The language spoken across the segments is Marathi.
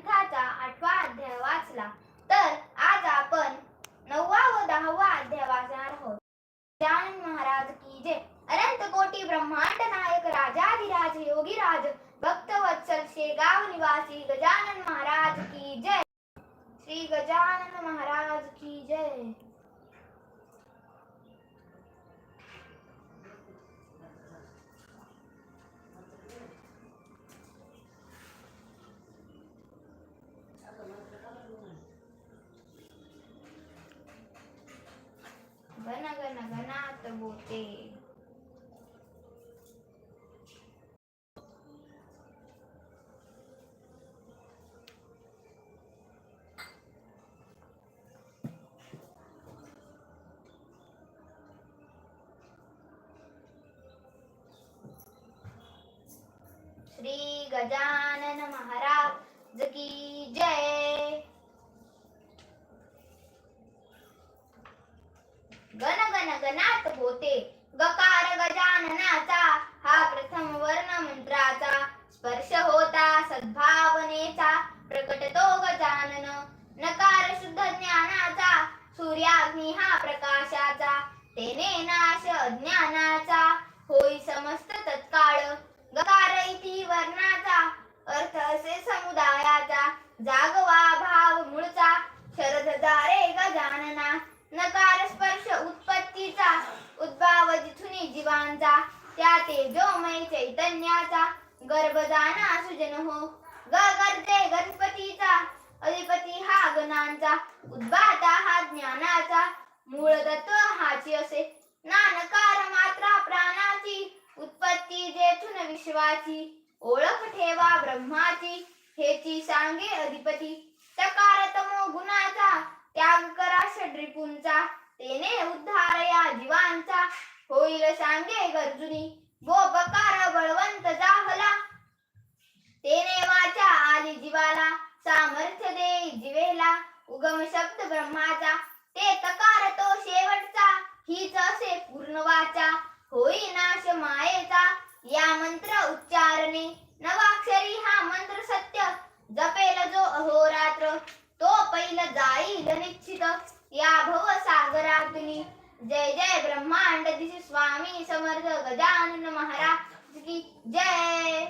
ग्रंथाचा आठवा अध्याय वाचला तर आज आपण नववा व दहावा अध्याय वाचणार आहोत गजानन महाराज की जय अनंत कोटी ब्रह्मांड नायक राजाधिराज योगीराज भक्त वत्सल शेगाव निवासी गजानन महाराज की जय श्री गजानन महाराज की जय गण गण गणात बोते श्री गजानन महाराज की जय. गण गण गणात होते गकार गजाननाचा हा प्रथम वर्ण मंत्राचा. स्पर्श होता सद्भावनेचा प्रकट तो गजानन. नकार शुद्ध ज्ञानाचा सूर्याग्नी हा प्रकाशाचा. तेने नाश अज्ञानाचा. होई समस्त तत्काळ किती वर्णाचा अर्थ असे समुदायाचा जागवा भाव मूळचा. शरद जारे गजानना नकार स्पर्श उत्पत्तीचा. उद्भाव जिथुनी जीवांचा. त्या तेजोमय चैतन्याचा. गर्भ जाना सुजन हो. गर्दे गणपतीचा. अधिपती हा गणांचा. उद्भाता हा ज्ञानाचा. मूळ तत्व हाची असे. नानकार मात्र उत्पत्ती जेथून विश्वाची ओळख ठेवा ब्रह्माची हेची सांगे अधिपती. तकार तमो गुणाचा त्याग करा षड्रिपूंचा तेने उद्धार या जीवांचा. होईल सांगे गरजुनी गोपकार बळवंत जाहला. तेने वाचा आली जीवाला सामर्थ्य दे जीवेला. उगम शब्द ब्रह्माचा ते तकार तो शेवटचा. हीच असे पूर्ण वाचा. होई नाश मायेचा या मंत्र उच्चारणे. नवाक्षरी हा मंत्र सत्य. जपेल जो अहोरात्र तो पैल जाईल निश्चित. या भव सागरातुनी जय जय ब्रह्मांड दिशी स्वामी समर्थ गजानन महाराज की जय.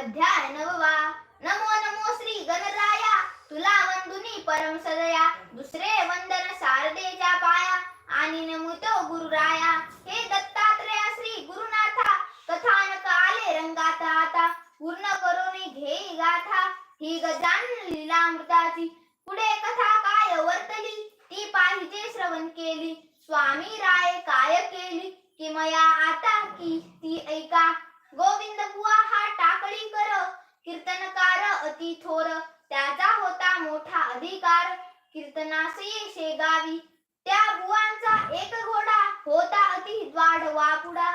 अध्याय नववा. नमो नमो श्री गणराया. तुला वंदुनी परम सदया. दुसरे वंदन शारदेच्या पाया. आणि नमुतो गुरुराया. हे दत्तात्रया श्री गुरुनाथा. कथानक आले रंगात आता. पूर्ण करून घेई गाथा. ही गजानन लीलामृताची. पुढे कथा काय वर्तली? ती पाहिजे श्रवण केली. स्वामी राय काय केली? की मया आता की ती ऐका गोविंद बुवा हा टाकळी कर कीर्तनकार अति थोर त्याचा होता मोठा अधिकार. कीर्तनासी शेगावी त्या बुवांचा एक घोडा होता अति द्वाड वापुडा.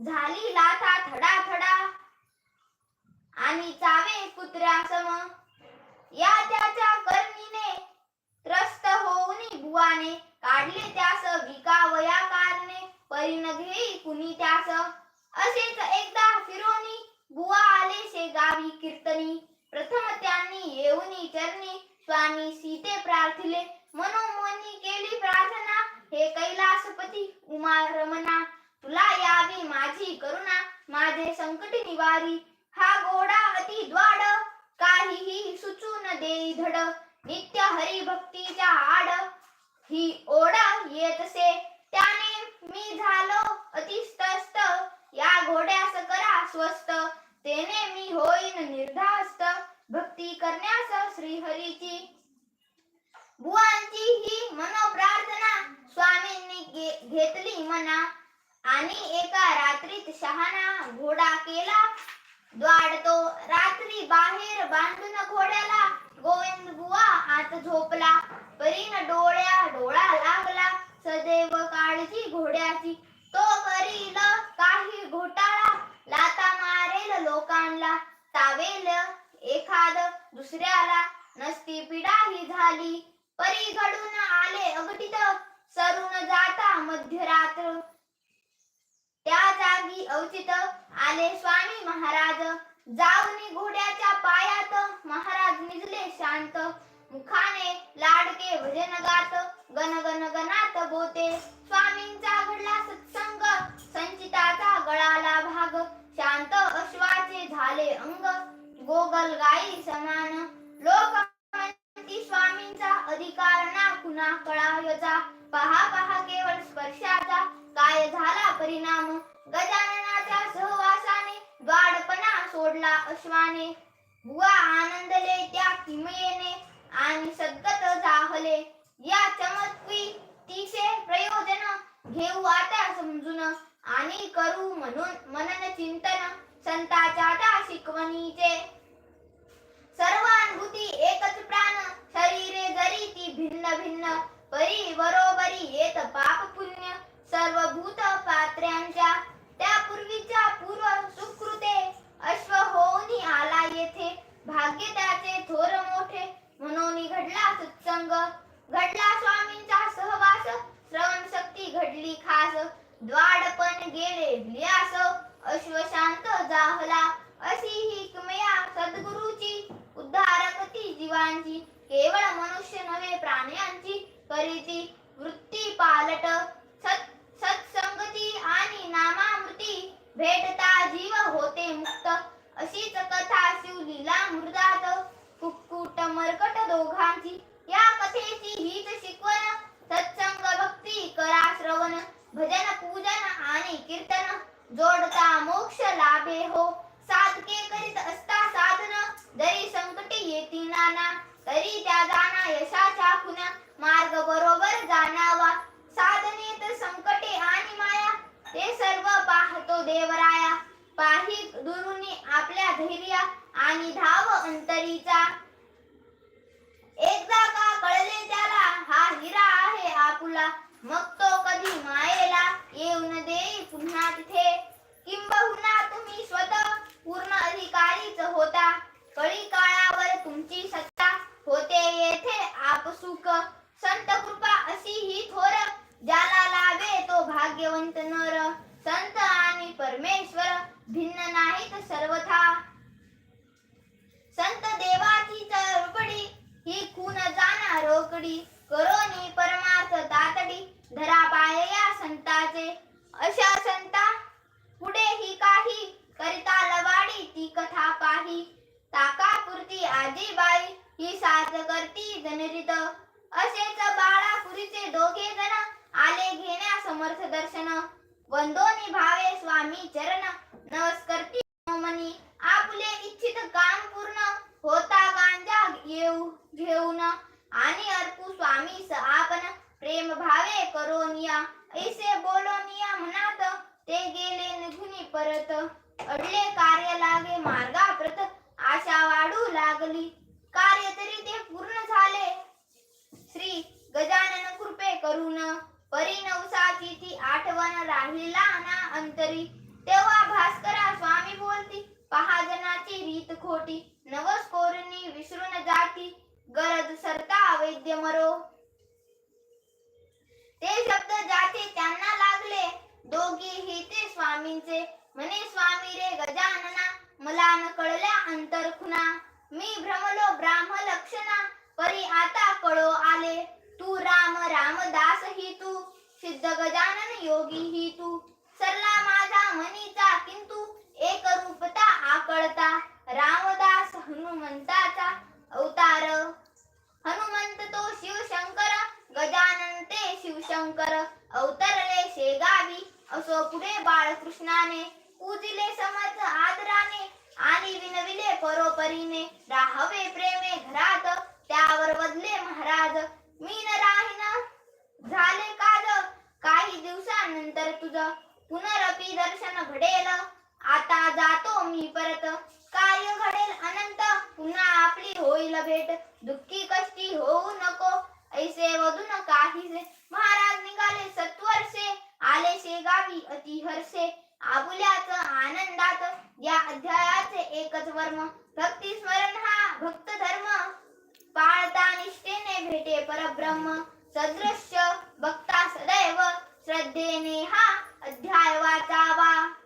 झाली लाथा थडा थडा आणि चावे कुत्र्यासम. या त्याच्या कर्मीने त्रस्त होऊनी बुवाने काढले त्यास विकावया कारणे परिण घेई कुणी त्यास. असेच एकदा फिरोनी बुवा आले से गावी कीर्तनी. प्रथम त्यांनी येऊन चरणी. स्वामी सीते प्रार्थिले. मनोमनी केली प्रार्थना. हे कैलासपती उमा रमना तुला यावी माझी करुणा. माझे संकट निवारी. हा गोडा अति द्वाड. काहीही सुचू न देई धड. नित्य हरी भक्तीच्या आड. ही ओढ येतसे त्याने मी झालो अतिस्तस्त. या घोड्यास करा स्वस्त. grabando. शांत. मुखाने लाडके भजन गात. गण गण गणात बोते स्वामींचा घडला सत्संग संचिताचा गळाला भाग. शांत अश्वाचे झाले अंग गोगल गाई समान. लोक स्वामींचा अधिकार ना कुणा कळायचा पहा पहा केवळ स्पर्शाचा काय झाला परिणाम. गजाननाच्या सहवासाने द्वाडपणा सोडला अश्वाने. बुवा आनंदले त्या किमयेने आणि सद्गत जाहले. या चमत्वी तिचे प्रयोजन घेऊ आता समजून आणि करू म्हणून मनन चिंतन संताच्या त्या शिकवणीचे. सर्व अनुभूती एकच प्राण शरीरे जरी ती भिन्न भिन्न परी बरोबरी येत पाप पुण्य सर्व भूत पात्र्यांच्या त्यापूर्वीच्या पूर्व सुकृते अश्व होऊनी आला येथे भाग्य त्याचे थोर मोठे म्हणून घडला सत्संग घडला स्वामींचा सहवास श्रवण शक्ती घडली खास द्वाडपण गेले भिल्यास अश्व शांत जाहला अशी ही किमया सद्गुरूची उद्धारक ती जीवांची केवळ मनुष्य नव्हे प्राण्यांची करीती वृत्ती पालट सत सत्संगती आणि नामामृती भेटता जीव होते मुक्त अशीच कथा शिवलीला मृदात कुक्कुट मरकट दोघांची या कथेची हीच शिकवण सत्संग भक्ती करा श्रवण भजन पूजन आणि कीर्तन जोडता मोक्ष लाभे हो साधके करीत असता साधन जरी संकटे येती नाना तरी त्या जाणा यशाच्या खुना मार्ग बरोबर जाणावा साधनेत संकटे आणि माया ते सर्व पाहतो देवराया पाही दुरुनी आपल्या धैर्या आणि धाव अंतरीचा. एक जागा कळले त्याला हा हिरा आहे आपुला. मग तो कधी मायेला येऊन देई पुन्हा तिथे. किंबहुना तुम्ही स्वतः पूर्ण अधिकारीच होता. कळी काळावर तुमची सत्ता होते येथे आपसुक संत कृपा अशी ही थोर ज्याला लाभे तो भाग्यवंत नर. संत आणि परमेश्वर भिन्न नाहीत सर्वथा. संत देवाची चरपडी ही खून जाना रोकडी करोनी परमार्थ तातडी धरा पाय या संताचे. अशा संता पुढे ही काही करिता लवाडी ती कथा पाही. ताकापुरती आजीबाई ही साथ करती जनरित असेच बाळापुरीचे दोघे जण आले घेण्या समर्थ दर्शन. वंदोनी भावे स्वामी चरण नमस्करती मनी. आपले इच्छित काम पूर्ण होता गांजा येऊ घेऊन आणि अर्पू स्वामी आपण प्रेम भावे करोनिया ऐसे बोलोनिया मनात ते गेले निघुनी परत. अडले कार्य लागे मार्गाप्रत आशा वाढू लागली. कार्य तरी ते पूर्ण झाले. श्री गजानन कृपे करून परिनवसाची ती आठवण राहिला ना अंतरी. तेव्हा भास्करा स्वामी बोलती पहा जनाची रीत खोटी. नवस कोरणी विसरून जाती. गरज सरता वैद्य मरो. ते शब्द जाते त्यांना लागले. दोघी ही ते स्वामींचे. म्हणे स्वामी रे गजानना मला न कळल्या अंतर खुना मी भ्रमलो ब्राह्म लक्षणा परी आता कळो आले. तू राम रामदास ही तू. सिद्ध गजानन योगी ही तू. सरला माझा मनीचा किंतु. एक रूपता आकळता रामदास हनुमंताचा अवतार. हनुमंत तो शिवशंकर गजानन ते शिवशंकर. अवतरले शेगावी असो पुढे बाळकृष्णाने. पूजिले समज आदराने आणि विनविले परोपरीने. राहावे प्रेमे घरात त्यावर वदले महाराज. मी न राहीन झाले काज काही दिवसानंतर तुझ. पुनरपी दर्शन घडेल. आता जातो मी परत. कार्य घडेल अनंत? पुन्हा आपली होईल भेट. दुःखी कष्टी होऊ नको. ऐसे वधून काहीसे. महाराज निघाले सत्वर्षे. आले शेगावी अति हर्षे आबुल्याच आनंदात. या अध्यायाचे एकच वर्म. भक्ती स्मरण हा भक्त धर्म. पाळता निष्ठेने भेटे परब्रह्म. सदृश्य भक्ता सदैव. श्रद्धेने हा अध्याय वाचावा.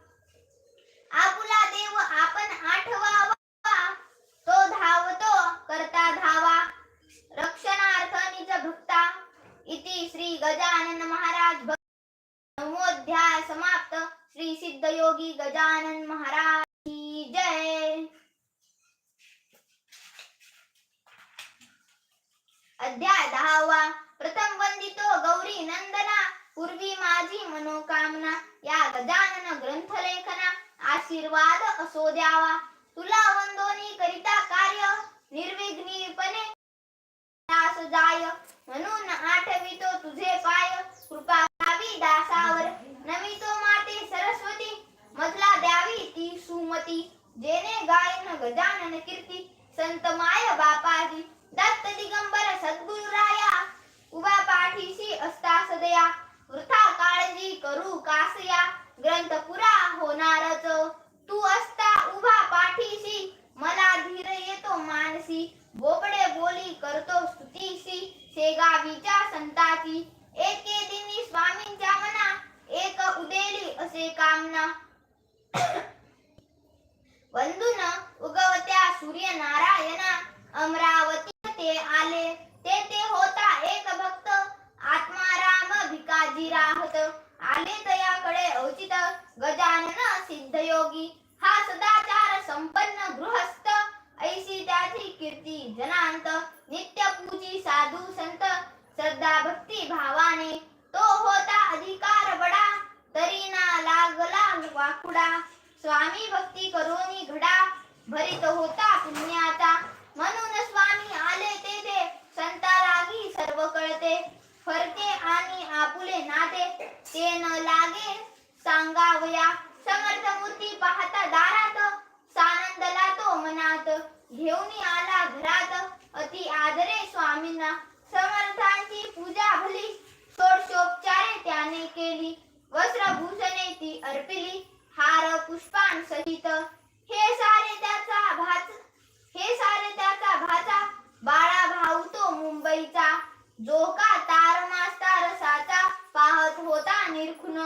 आपुला देव आपण आठवावा. तो धावतो करता धावा. रक्षणार्थ निज भक्ता. इति श्री गजानन महाराज भक्त समाप्त. श्री सिद्ध योगी गजानन महाराज की जय. अध्याय दहावा. प्रथम वंदितो गौरी नंदना. पूर्वी माझी मनोकामना. या गजानन ग्रंथ लेखना आशीर्वाद असो द्यावा. तुला वंदोनी करिता कार्य निर्विघ्नीपणे दास जाय. म्हणून आठवितो तुझे पाय. कृपा करावी दासावर. नमितो माते सरस्वती. मधला द्यावी ती सुमती. जेने गायन गजानन कीर्ती. संत माय बापाजी. दत्त दिगंबर सद्गुरु राया. उभा पाठीशी असता सदया वृथा काळजी करू कासया. ग्रंथ पुरा होणारच. तू असता उभा पाठीशी मला धीर येतो मानसी. बोबडे बोली करतो स्तुतीशी शेगावीच्या संताची. एके दिनी स्वामींच्या मना एक उदेली असे कामना. बंधून उगवत्या सूर्य नारायणा अमरावती ते आले. ते ते होता एक भक्त आत्माराम भिकाजी राहत. आले तया उचित गजानन सिद्धयोगी. हा सदाचार संपन्न गृहस्थ. ऐशी त्याची कीर्ती जनांत. नित्य पूजी साधू संत. श्रद्धा भक्ती भावाने. तो होता अधिकार बडा. तरी ना लागला वाकुडा. स्वामी भक्ती करोनी घडा. भरित होता पुण्याचा. म्हणून स्वामी आले तेथे संतारागी सर्व कळते. फरते आणि आपुले नाते. ते न लागे सांगावया. समर्थ मूर्ती पाहता दारात सानंदला तो मनात. घेऊन आला घरात अति आदरे स्वामींना. समर्थांची पूजा भली षोडशोपचारे त्याने केली. वस्त्रभूषणे ती अर्पिली हार पुष्पांसहित हे सारे त्याचा भाच हे सारे त्याचा भाचा बाळा भाऊ तो मुंबईचा. जो का तार मास्ता रसाचा पाहत होता निरखुन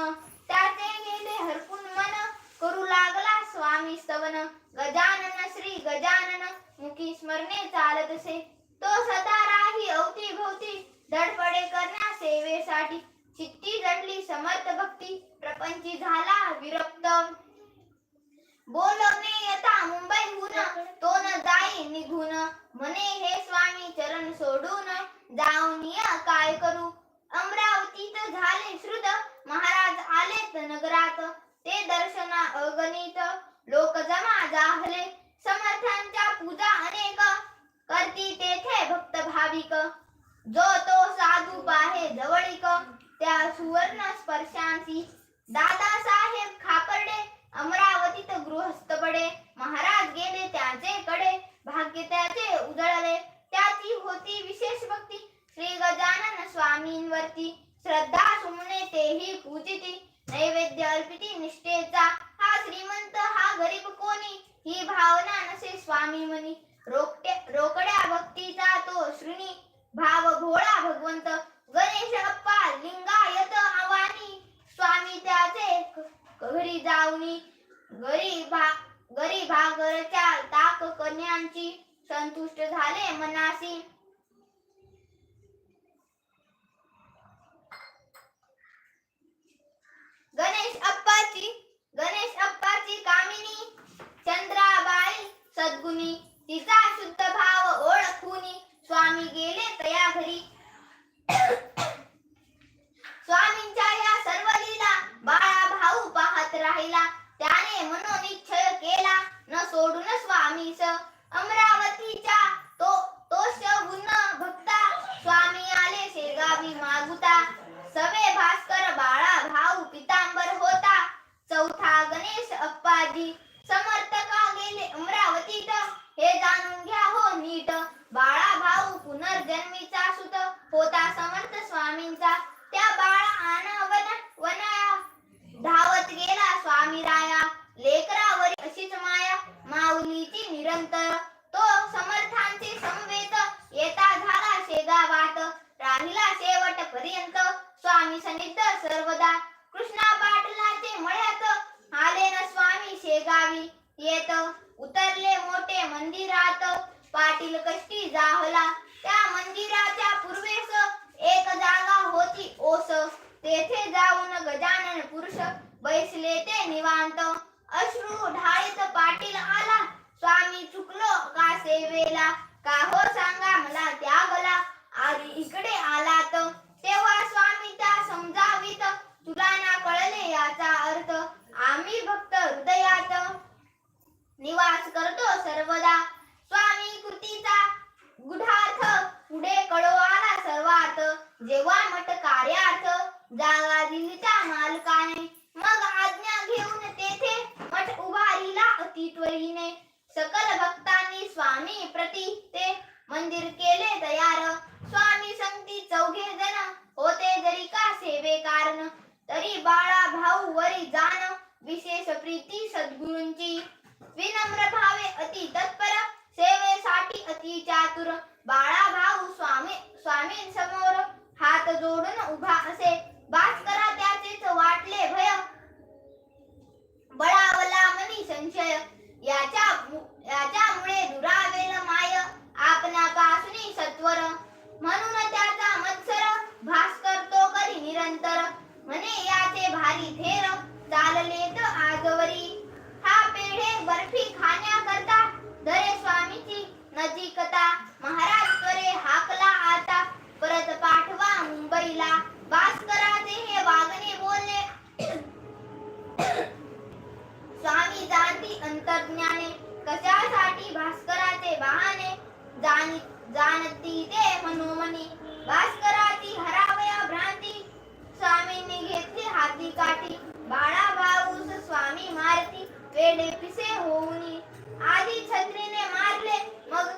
त्याचे गेले हरपून मन करू लागला स्वामी स्तवन गजानन श्री गजानन मुखी स्मरणे चालत असे तो सदा राही अवती भोवती धडपडे करण्या सेवेसाठी. चित्ती जडली समर्थ भक्ती प्रपंची झाला विरक्त. बोलवणे येता मुंबईहून तो न जाई निघून. म्हणे हे स्वामी चरण सोडून जाऊन या काय करू? अमरावतीत झाले श्रुत महाराज आलेत नगरात. ते दर्शना अगणित. लोक जमा जाहले समर्थांच्या पूजा अनेक करती तेथे भक्त भाविक. जो तो साधू पाहे जवळिक त्या सुवर्ण स्पर्शांची दादा साहेब खापर्डे अमरावतीत गृहस्थ पडे. महाराज गेले त्याचे कडे भाग्य त्याचे उजळले. त्याची होती विशेष भक्ती श्री गजानन स्वामींवरती. श्रद्धा सुमने तेही पूजिती नैवेद्य अर्पिती निष्ठेचा हा श्रीमंत हा गरीब कोणी? ही भावना नसे स्वामी मनी. रोकट्या रोकड्या भक्तीचा तो श्रीनी. भाव भोळा भगवंत. गणेश अप्पा लिंगायत आवानी स्वामी त्याचे क- घरी जाऊनी. गरीबा भागरच्या ताक कन्यांची संतुष्ट झाले मनासी. गणेश अप्पाची गणेश अप्पाची कामिनी चंद्राबाई सद्गुणी तिचा शुद्ध भाव ओळखुनी स्वामी गेले तया घरी. स्वामींच्या या सर्व लीला बाळा भाऊ पाहत राहिला. त्याने मनोनिश्चय केला न सोडून स्वामीस अमरावतीच्या तो तोष गुण भक्ता स्वामी आले शेगावी मागुता सवे भास्कर बाळा भाऊ पितांबर होता चौथा गणेश अप्पाजी समर्थका गेले अमरावतीत हे जाणून घ्या हो नीट बाळा भाऊ पुनर्जन्मीचा सुत होता समर्थ स्वामींचा त्या बाळा आण वन वना धावत गेला स्वामी राया लेकरावरी अशीच माया माऊलीची निरंतर तो समर्थांचे समवेत येता झाला शेगावात राहिला शेवट पर्यंत स्वामी सन्निध सर्वदा कृष्णा पाटलाचे मळ्यात आले न स्वामी शेगावी येत उतरले मोठे मंदिरात पाटील राहला. त्या मंदिराच्या पूर्वेस एक जागा होती ओस. तेथे जाऊन गजानन पुरुष बैसले ते निवांत. अश्रू ढाळीत पाटील आला. स्वामी चुकलो का सेवेला? का हो सांगा मला त्यागला? आधी इकडे आलात. तेव्हा स्वामी त्या समजावीत. तुला ना कळले याचा अर्थ? आम्ही भक्त हृदयात निवास करतो सर्वदा. स्वामी कृतीचा गुढार्थ पुढे कळवाला सर्वात. जेव्हा मट कार्यार्थ जागा दिली त्या मालकाने. मग आज्ञा घेऊन तेथे मठ उभारीला अति त्वरीने सकल भक्तांनी स्वामी प्रति ते मंदिर केले तयार. स्वामी संगती चौघे जण होते जरी का सेवे कारण तरी बाळा भाऊ वरी जाण. विशेष प्रीती सद्गुरूंची विनम्र भावे अति तत्पर सेवेसाठी अति चातुर बाळा भाऊ स्वामी स्वामी समोर हात जोडून उभा असे भास्करा त्याचेच वाटले भय बळावला मनी संशय याच्या मु- याच्यामुळे दुरावेल माय आपणापासून सत्वर म्हणून त्याचा मत्सर भास्कर तो करी निरंतर म्हणे याचे भारी थेर चालले तर आजवरी हा पेढे बर्फी खाण्याकरता धरे स्वामीची नजीकता महाराज त्वरे हाकला आता परत पाठवा मुंबईला भास्कराचे हे वागणे बोलले स्वामी जाणती अंतर्ज्ञाने कशासाठी भास्कराचे बहाने जाणी जाणती ते मनोमनी भास्कराची हरावया भ्रांती स्वामींनी घेतली हाती काठी बाळा भाऊस स्वामी मारती वेडे पिसे होऊनी आधी छत्रीने मारले मग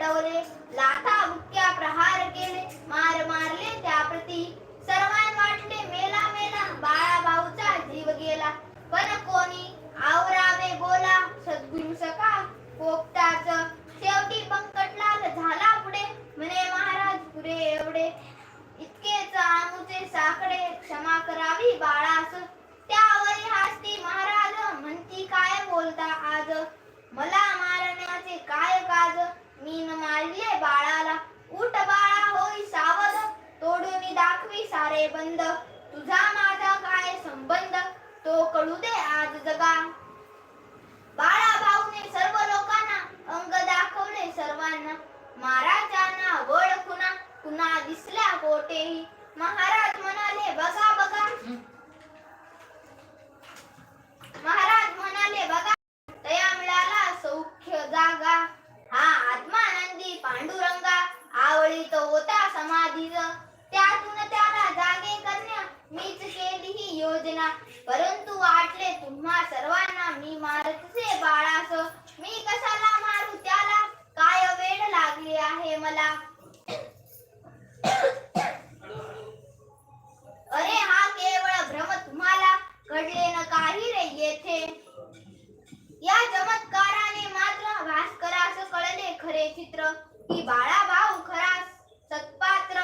काठीने लाथा बुक्क्या प्रहार केले मार मारले त्याप्रती सर्वां वाटले मेला मेला बाळा भाऊचा जीव गेला पण कोणी आवरावे बोला सद्गुरु सका पोपटाच शेवटी पंकटलाल झाला पुढे म्हणे महाराज पुरे एवढे इतकेच आमुचे साकडे क्षमा करावी बाळास त्यावरी हास्ती महाराज म्हणती काय बोलता आज मला मारण्याचे काय काज मी न मारले बाळाला. उठ बाळा होई सावध. तोडून दाखवी सारे बंद. तुझा माझा काय संबंध? तो कळू दे आज जगा. बाळा भाऊने सर्व लोकांना अंग दाखवले सर्वांना. महाराजांना वळ खुना पुन्हा दिसल्या कोठेही महाराज म्हणाले बघा बघा. महाराज म्हणाले बघा तया मिळाला सौख्य जागा. पांडुरंगा आवळी तो होता समाधीच त्यातून त्याला जागे करण्या मीच केली ही योजना. परंतु वाटले तुम्हा सर्वांना मी मारतसे बाळास. मी कशाला मारू त्याला? काय वेळ लागली आहे मला? अरे हा केवळ भ्रम तुम्हाला घडले न काही रे येथे. या चमत्काराने मात्र भास्करास कळले खरे चित्र. की बाळा भाऊ खरा सत्पात्र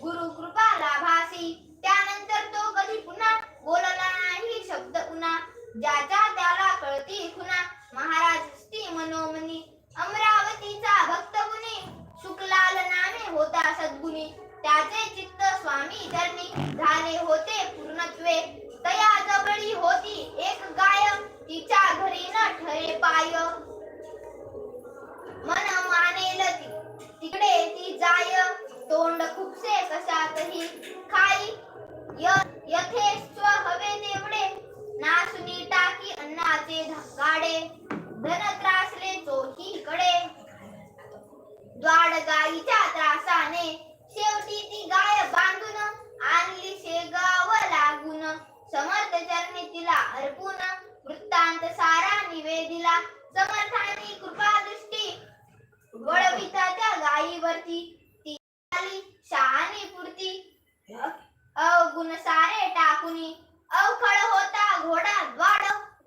गुरु कृपा लाभासी. त्यानंतर तो कधी पुन्हा बोलला नाही शब्द पुन्हा. ज्याच्या त्याला कळती खुना महाराज स्त्री मनोमनी. अमरावतीचा भक्त गुणी शुक्लाल नामे होता सद्गुणी. त्याचे चित्त स्वामी धरणी. झाले होते पूर्णत्वे. तया जवळी होती एक गाय तिच्या घरी न ठरे पाय. मन मानेल ती- तिकडे ती जाय. तोंड खुपसे कशातही खाई. यथे स्व हवे तेवढे नासुनी टाकी अन्नाचे धकाडे. धन त्रासले चोहीकडे द्वाड गाईच्या त्रासाने शेवटी ती गाय बांधून आणली शेगाव लागून. समर्थ चरणी तिला अर्पून वृत्तांत सारा निवेदिला. समर्थानी कृपा दृष्टी गोळविता त्या गायीवरती ती आली शहाणी पुरती. अवगुण सारे टाकुनी. अवखळ होता घोडा द्वाड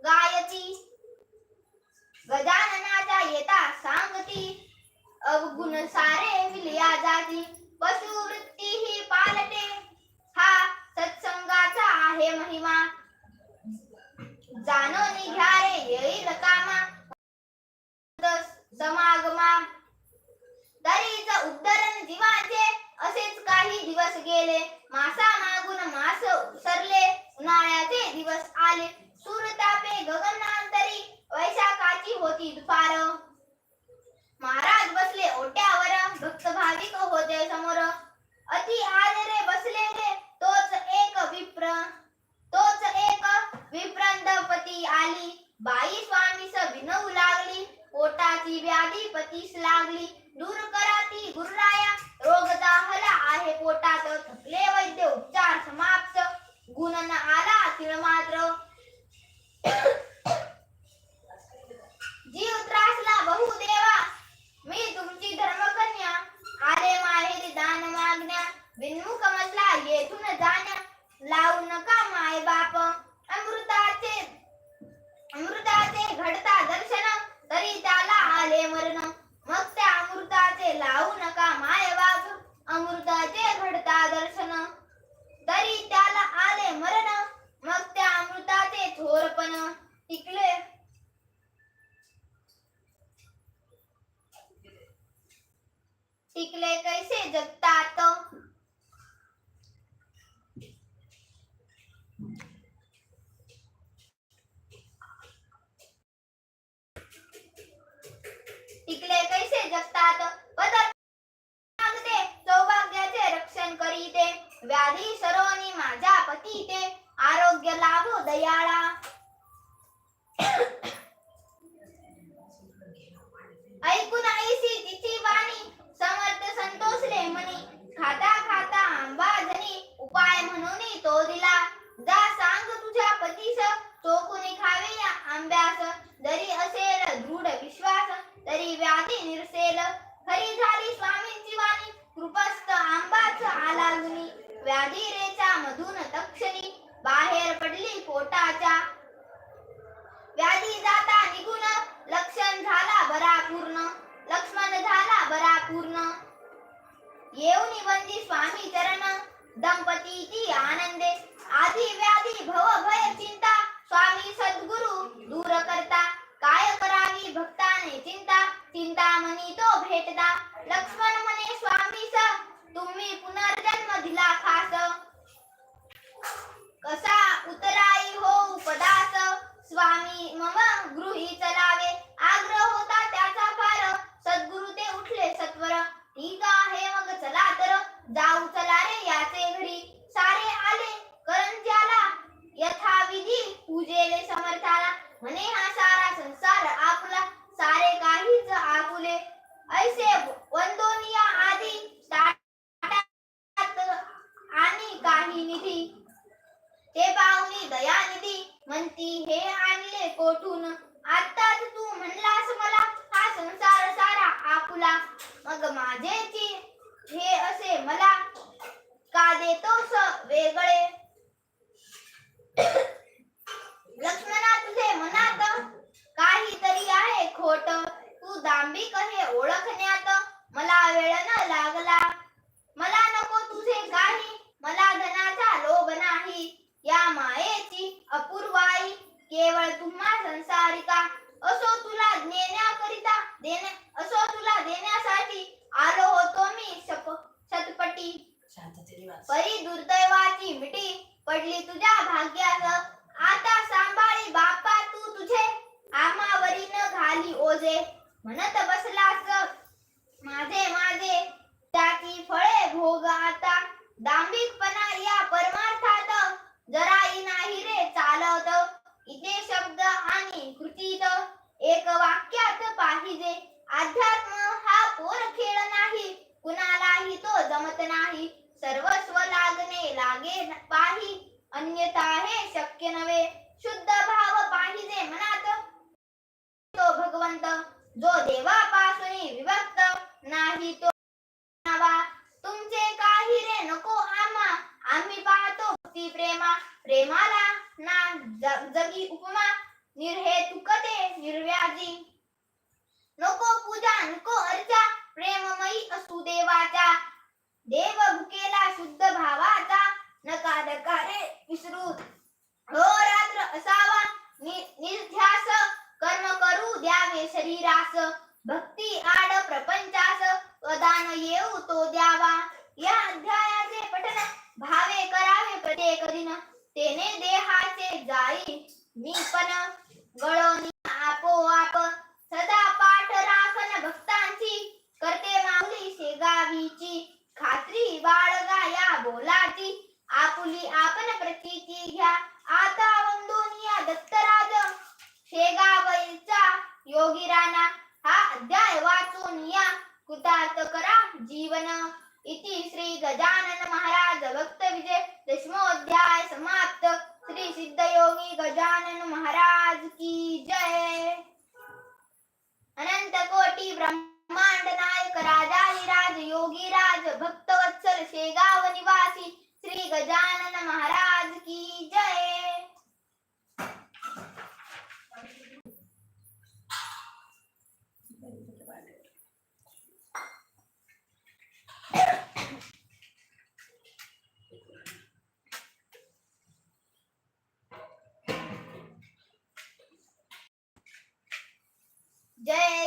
गायची गजाननाचा येता सांगती. अवगुण सारे विलिया जाती. पशुवृत्ती ही पालटे हा सत्संगाचा आहे महिमा. जाणो निघ्या रे येईल कामा. समागमा दरीच उद्धरण जीवाचे असेच काही दिवस गेले. मासा मागून मास सरले उन्हाळ्याचे दिवस आले. सूरतापे गगनांतरी वैशाखाची होती दुपार. महाराज बसले ओट्यावर भक्त भाविक होते समोर. अति आदरे बसलेले तोच एक विप्र. तोच एक विप्रंतपती आली. बाई स्वामीस विनवू लागली. पोटाची व्याधी पतीस लागली. दूर करा ती गुरुराया. रोग दाहला आहे पोटात. थकले वैद्य उपचार समाप्त. गुण न आला तिळ मात्र. जीव त्रासला बहुदेवा मी तुमची धर्मकन्या. आले माहेरी दान मागण्या. विन्मुख मसला येथून जाण्या. लावू नका माय बाप अमृताचे अमृताचे घडता दर्शन तरी त्याला आले मरण मग त्या अमृताचे लावू नका माय बाजू अमृताचे घडता दर्शन. तरी त्याला आले मरण. मग त्या अमृताचे थोरपण टिकले. टिकले कैसे जगतात? येऊन वंदी स्वामी चरण दंपती ती आनंदे आधी व्याधी भव भय चिंता स्वामी सद्गुरु दूर करता काय करावी भक्ताने चिंता चिंतामणी तो भेटता लक्ष्मण म्हणे स तुम्ही पुनर्जन्म दिला खास. कसा उतराई हो उपदास स्वामी मम गृही चलावे आग्रह होता त्याचा फार सद्गुरु ते उठले सत्वर. ठीक आहे मग चला तर. जाऊ चला रे याचे घरी. सारे आले करंज्याला यथाविधी पूजेले समर्थाला. म्हणे हा सारा संसार आपला. सारे काहीच आपुले. ऐसे वंदोनिया आधी आणि काही निधी. ते पाहुणी दयानिधी म्हणती हे आणले कोठून? ज्ञान येऊ तो द्यावा या अध्यायाचे पठन भावे करावे प्रत्येक दिन तेने देहाचे जाई मी पण गळोनी आपोआप सदा पाठ राखन भक्तांची करते माऊली शेगावीची खात्री बाळगा या बोलाची आपुली आपण प्रतीची घ्या आता वंदोनिया दत्तराज शेगावईचा योगी राणा हा अध्याय वाचून या कृतार्थ करा जीवन इति श्री गजानन महाराज भक्त विजय दशमोध्याय समाप्त। श्री सिद्ध योगी गजानन महाराज की जय। अनंत कोटी ब्रह्मांड नायक राजाधिराज भक्त वत्सल शेगाव निवासी श्री गजानन महाराज की जय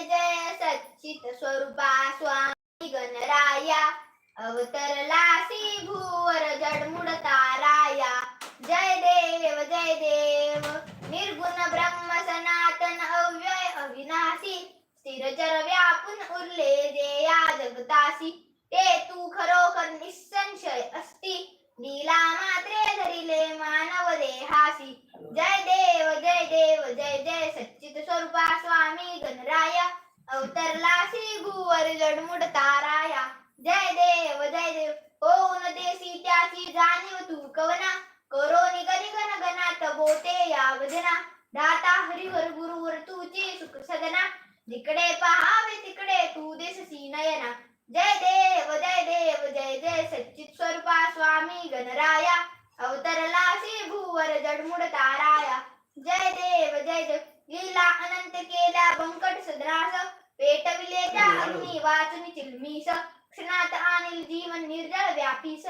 जय चित स्वरूपा स्वामी गणराया. अवतरलासी भूवर जडमुड ताराया. जय देव जय देव. निर्गुण ब्रह्म सनातन अव्यय अविनाशी. स्थिर जर व्यापून उरले जे या जगतासी ते तू खरोखर निसंशय असती. लीला मात्रे धरिले मानव देहासी जय देव जय देव जय जय सच्चित स्वरूपा स्वामी गणराया. अवतरला श्री गुवर जडमुड ताराया. जय देव जय देव. होऊन देसी त्याची जाणीव तू कवना. करो निग गण गणात बोते या वजना. दाता हरिवर गुरुवर तुझी सुख सदना जिकडे पहावे तिकडे तू दिससी नयना. जय देव जय देव जय जय सच्चित स्वरूपा स्वामी गणराया. अवतरला श्री भुवर जडमुड ताराया. जय देव जय देव. लीला अनंत केल्या बंकट सदरास पेटविले त्या अग्नी वाचून चिलमीस क्षणात आणील जीवन निर्जळ व्यापीस.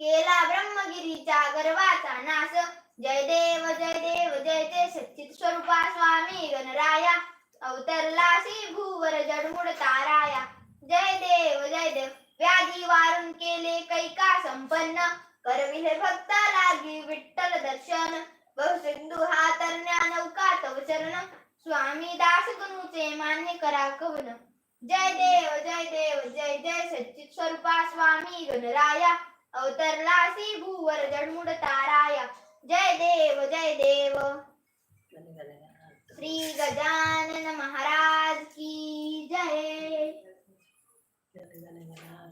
केला ब्रह्मगिरीचा गर्वाचा नाश जय देव जय देव जय जय सच्चित स्वरूपा स्वामी गणराया. अवतरला श्री भुवर जडमुड ताराया. जय देव जय देव. व्याधी वारून केले कैका संपन्न. करविले भक्ता लागी विठ्ठल दर्शन. बहुसिंधू हा तरण्या नौका स्वामी दास गुणूचे मान्य करा कवन. जय देव जय देव जय जय सच्चित स्वरूपा स्वामी गणराया. अवतरला श्री भूवर जडमुड ताराया. जय देव जय देव. श्री गजानन महाराज की जय.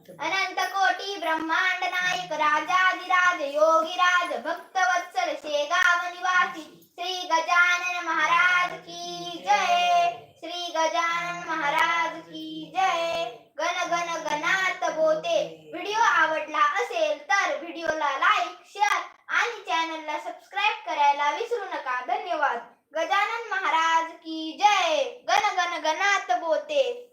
अनंत कोटी ब्रह्मांड नायक राजाधिराज योगीराज भक्तवत्सल शेगाव निवासी श्री गजानन महाराज की जय। श्री गजानन महाराज की जय। गण गण गणात बोते। व्हिडिओ आवडला असेल तर व्हिडिओला लाईक शेअर आणि चॅनलला सबस्क्राईब करायला विसरू नका. धन्यवाद. गजानन महाराज की जय. गण गण गणात बोते.